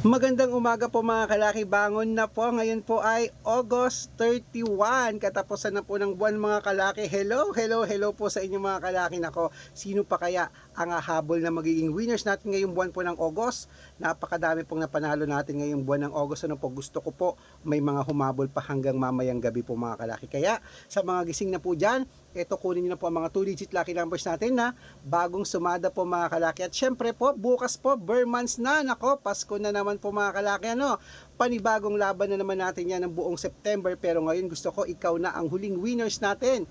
Magandang umaga po mga kalaki, bangon na po. Ngayon po ay August 31, katapusan na po ng buwan mga kalaki. Hello, hello, hello po sa inyo mga kalaki. Nako, sino pa kaya ang hahabol na magiging winners natin ngayong buwan po ng August? Napakadami pong napanalo natin ngayong buwan ng August. Ano po, gusto ko po may mga humabol pa hanggang mamayang gabi po mga kalaki. Kaya sa mga gising na po dyan, ito kunin nyo na po ang mga 2-digit lucky numbers natin na bagong sumada po mga kalaki. At syempre po, bukas po, Burmans na. Nako, Pasko na naman po mga kalaki. Ano? Panibagong laban na naman natin yan ng buong September. Pero ngayon gusto ko ikaw na ang huling winners natin.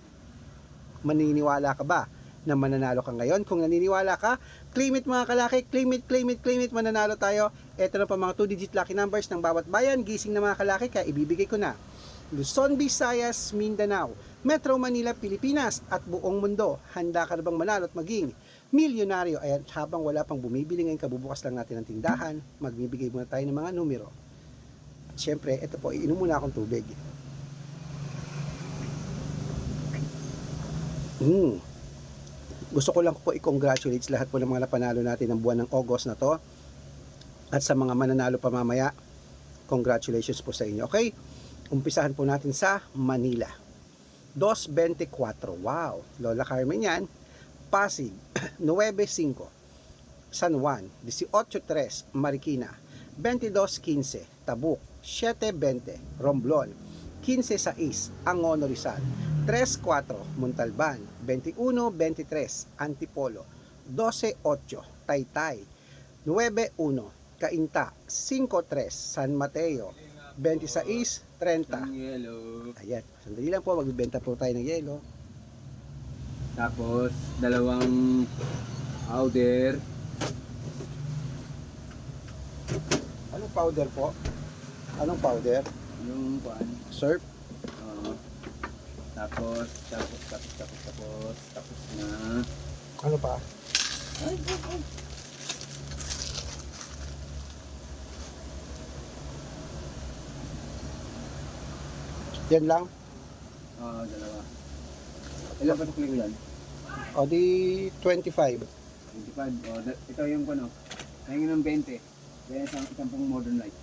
Maniniwala ka ba na mananalo ka ngayon? Kung naniniwala ka, claim it mga kalaki, claim it, claim it, claim it, mananalo tayo. Ito na pa mga 2-digit lucky numbers ng bawat bayan. Gising na mga kalaki, kaya ibibigay ko na. Luzon, Visayas, Mindanao, Metro Manila, Pilipinas at buong mundo. Handa ka na bang manalo at maging milyonaryo? Ayan, habang wala pang bumibili ngayon, kabubukas lang natin ng tindahan, magbibigay muna tayo ng mga numero. At syempre, ito po, iinom muna akong tubig. Hmm. Gusto ko lang po i-congratulate lahat po ng mga napanalo natin ng buwan ng August na to. At sa mga mananalo pa mamaya, congratulations po sa inyo. Okay? Umpisahan po natin sa Manila. 2.24. Wow. Lola Carmen yan. Pasig. 9.5. San Juan. 18.3. Marikina. 22.15. Tabuk. 7.20. Romblon. 15.6. Angono Rizal. 3.4. Montalban. 21.23. Antipolo. 12.8. Taytay. 9.1. Cainta. 5.3. San Mateo. 26.30. Ang yellow. Ayan, sandali lang po, magbibenta po tayo ng yelo. Tapos, dalawang powder. Anong powder po? Anong powder? Yung pan. Surf? Tapos, tapos, tapos, tapos, tapos, tapos na. Ano pa? Ay, ay, ay. Yan lang? Ah, dalawa. Ilan pa sukli ko yan? O di 25. 25. Oh, da- ito yung ano. Tingin ng 20. Kaya isang, isang pong modern light.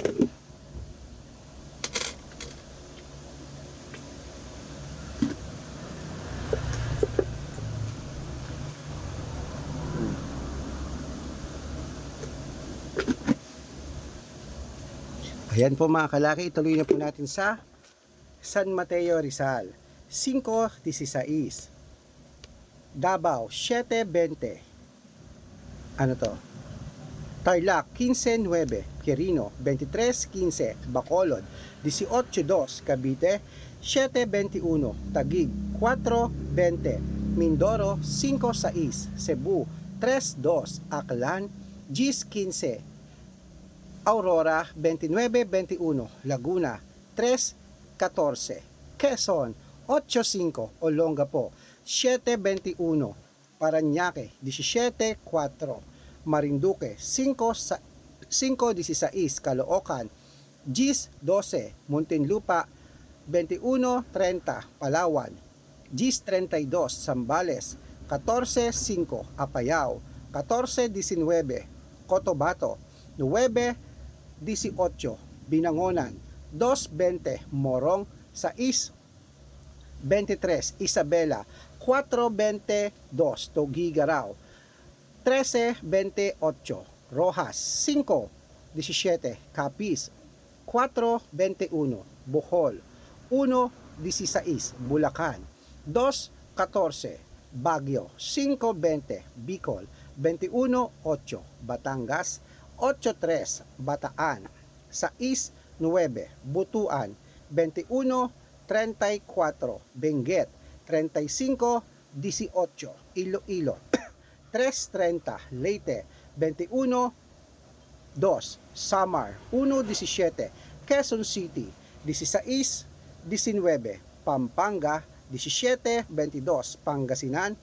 Ayan po mga kalaki, ituloy na po natin sa San Mateo Rizal. 5.16. Davao, 7.20. Ano to? Tarlac, 15.9. Quirino, 23.15. Bacolod, 18.2. Cavite, 7.21. Taguig, 4.20. Mindoro, 5.6. Cebu, 3.2. Aklan, 10.15. Aurora 29-21, Laguna 3-14, Quezon 8-5, Olongapo 7-21, Paranaque 17-4, Marinduque 5-16, Caloocan 10-12, Muntinlupa 21-30, Palawan 10-32, Zambales 14-5, Apayao 14-19, Cotabato 9 18, Binangonan, 2.20, Morong, 6, 23, Isabela, 4.22, Togigaraw, 13.28, Rojas, 5, 17, Capiz, 4.21, Bohol, 1.16, Bulacan, 2.14, Baguio, 5.20, Bicol, 21.8, Batangas, 8.3 Bataan, 6.9 Butuan, 21.34 Benguet, 35.18 Iloilo, 3.30 Leyte, 21.2 Samar, 1.17 Quezon City, 16.19 Pampanga, 17.22 Pangasinan,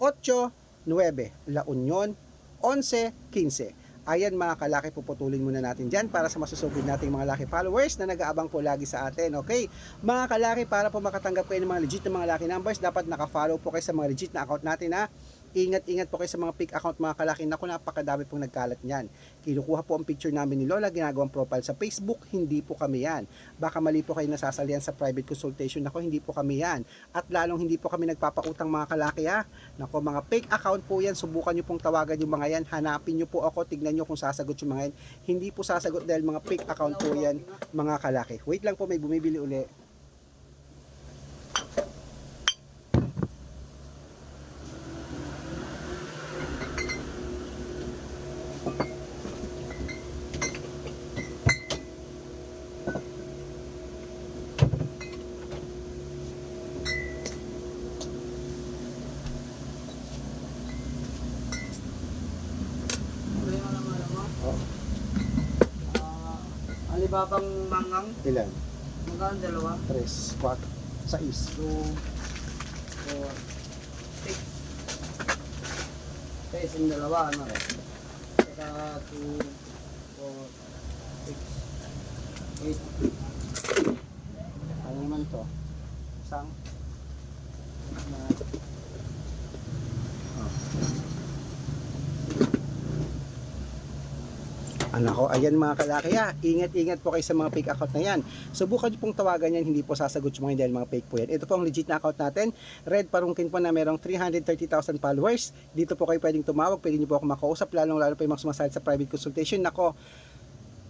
8.9 La Union, 11.15 Ayan mga kalaki, puputulin muna natin dyan para sa masusugid nating mga laki followers na nag-aabang po lagi sa atin. Okay? Mga kalaki, para po makatanggap kayo ng mga legit na mga laki numbers, dapat nakafollow po kayo sa mga legit na account natin ha. Ingat-ingat po kayo sa mga fake account mga kalaki. Naku, napakadami pong nagkalat niyan. Kinukuha po ang picture namin ni Lola, ginagawang profile sa Facebook, hindi po kami yan. Baka mali po kayo nasasalihan sa private consultation. Naku, hindi po kami yan. At lalong hindi po kami nagpapautang mga kalaki ha. Naku, mga fake account po yan. Subukan nyo pong tawagan yung mga yan. Hanapin nyo po ako, tignan nyo kung sasagot yung mga yan. Hindi po sasagot dahil mga fake account po yan mga kalaki. Wait lang po, may bumibili uli. Alibabang mangang, ilan? magkano dalawa? 3, 4, 6. 2, 4, 6. Kaya isang dalawa, ano? Saka 2, 4, 6, 8. Ano naman to? Isang? Na, Anak ko, ayan mga kalaki ha. Ingat-ingat po kayo sa mga fake account na yan. Subukan nyo pong tawagan yan, hindi po sasagot yung mga dahil mga fake po yan. Ito po ang legit na account natin. Red Parungkin po na merong 330,000 followers. Dito po kayo pwedeng tumawag, pwede nyo po ako makausap, lalong lalo pa yung mga sumasali sa private consultation. Nako,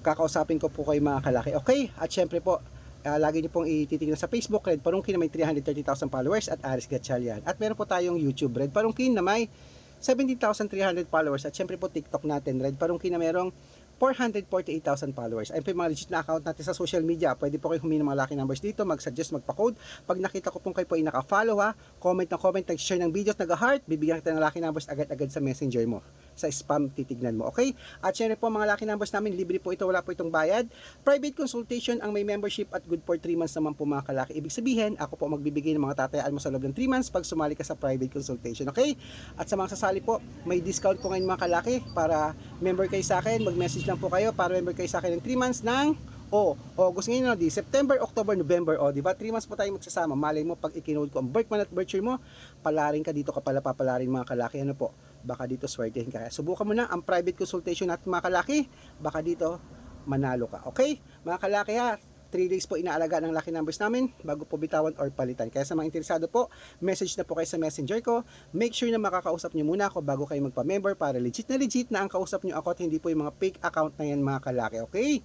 kakausapin ko po kayo mga kalaki. Okay? At syempre po, ah, lagi niyo pong ititignan sa Facebook, Red Parungkin na may 330,000 followers at Aris Gatchalian. At meron po tayong YouTube, Red Parungkin na may 17,300 followers. At syempre po TikTok natin, Red Parungkin na merong 448,000 followers. Ayun po yung mga legit na account natin sa social media. Pwede po kayo humingi ng mga lucky numbers dito, mag-suggest, magpa-code. Pag nakita ko pong kayo po ay naka-follow ha, comment na comment, nag-share ng videos, nag-heart, bibigyan kita ng lucky numbers agad-agad sa messenger mo. Sa spam titignan mo, okay? At syempre po mga lucky numbers namin, libre po ito, wala po itong bayad. Private consultation ang may membership at good for 3 months naman po mga kalaki. Ibig sabihin, ako po magbibigay ng mga tatayaan mo sa loob ng 3 months pag sumali ka sa private consultation, okay? At sa mga sasali po, may discount po ngayon mga kalaki para member kayo sa akin, mag-message lang po kayo para member kayo sa akin ng 3 months ng o, August ngayon na di, September, October, November, o, di ba? 3 months po tayo magsasama. Malay mo, pag ikinood ko ang birth month at birth year mo, palarin ka dito ka pala papalarin mga kalaki. Ano po? Baka dito swertehin ka. Kaya Subukan mo na ang private consultation natin mga kalaki. Baka dito, manalo ka. Okay? Mga kalaki ha, 3 days po inaalaga ng lucky numbers namin bago po bitawan or palitan. Kaya sa mga interesado po, message na po kayo sa messenger ko. Make sure na makakausap nyo muna ako bago kayo magpa-member para legit na legit na ang kausap nyo ako at hindi po yung mga fake account na yan mga kalaki. Okay?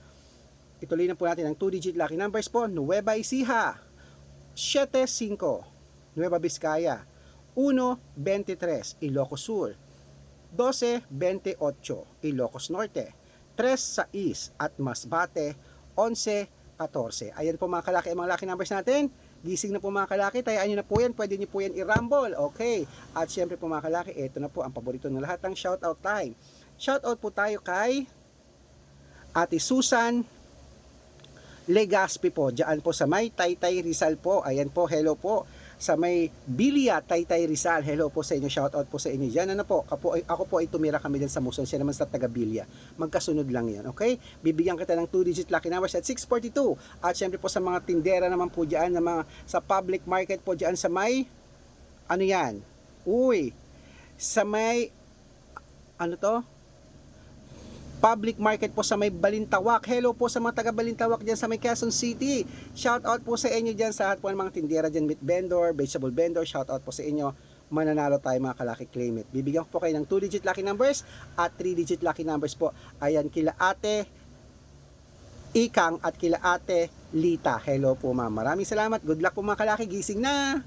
Ituloy na po natin ang 2-digit lucky numbers po. Nueva Ecija, 75, Nueva Vizcaya, 1-23, Ilocos Sur, 12-28, Ilocos Norte, 3-6 at Masbate, 11-14. Ayan po mga kalaki mga lucky numbers natin. Gising na po mga kalaki, tayaan nyo na po yan, pwede nyo po yan i-rumble, okay? At syempre po mga kalaki, ito na po ang paborito ng lahat ng shoutout time. Shoutout po tayo kay Ate Susan Legaspi po, diyan po sa may Taytay Rizal po. Ayan po, hello po. Sa may Bilia, Taytay Rizal, hello po sa inyo, shout out po sa inyo diyan. Ano po, ako, ako po ay tumira kami dyan sa Muson, siya naman sa taga Bilia. Magkasunod lang yan, okay? Bibigyan kita ng 2-digit lucky numbers at 642. At syempre po sa mga tindera naman po diyan, na mga, sa public market po diyan sa may, ano yan? Uy, sa may, ano to? Public market po sa may Balintawak. Hello po sa mga taga Balintawak dyan sa may Quezon City. Shout out po sa inyo dyan sa lahat po ng mga tindera dyan, meat vendor, vegetable vendor. Shout out po sa inyo. Mananalo tayo mga kalaki claim it. Bibigyan ko po kayo ng 2-digit lucky numbers at 3-digit lucky numbers po. Ayan kila ate Ikang at kila ate Lita. Hello po ma'am. Maraming salamat. Good luck po mga kalaki. Gising na!